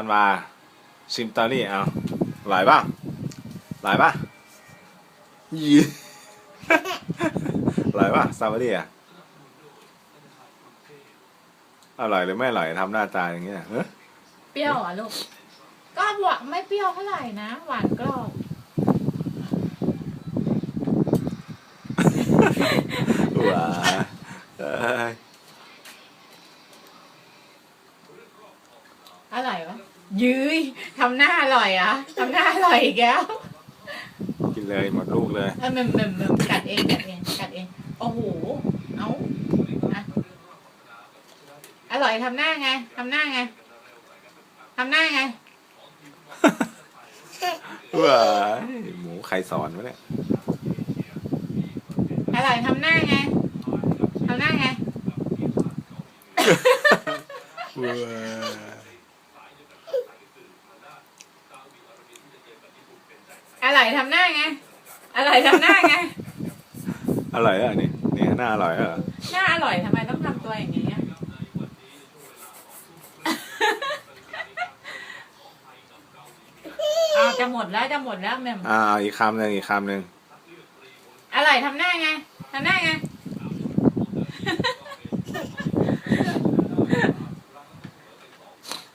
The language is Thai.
ธันวาชิมตอรี่เอาอร่อยป่ะอร่อยป่ะยีอร่อยป่ะสตรอเบอรี่อะอร่อยหรือไม่อร่อยทำหน้าตาอย่างเงี้ยเอ้ยเปรี้ยวเหรอะลูก ก็หวานไม่เปรี้ยวเท่าไหร่นะ หวานกรอบว้า เอ้ยอร่อยวะยืยทำหน้าอร่อยอะทำหน้าอร่อยอีกแล้วกินเลยหมดลูกเลยเออเมมเมมเมมกัดเองกัดเองกัดเองโอ้โหเอาอะอร่อยทำหน้าไงทำหน้าไงทำหน้าไงว้ายหมูใครสอนวะเนี่ยอร่อยทำหน้าไงทำหน้าไงว้า อร่อยทำหน้าไงอร่อยทำหน้าไง อร่อยอะนี่นี่หน้าอร่อยอะหน้าอร่อยทำไมต้องทำตัวอย่างนี้อะเอาจะหมดแล้วจะหมดแล้วแม่มอ่าอีกคำหนึ่งอีกคำหนึ่งอร่อยทำหน้าไงทำหน้าไง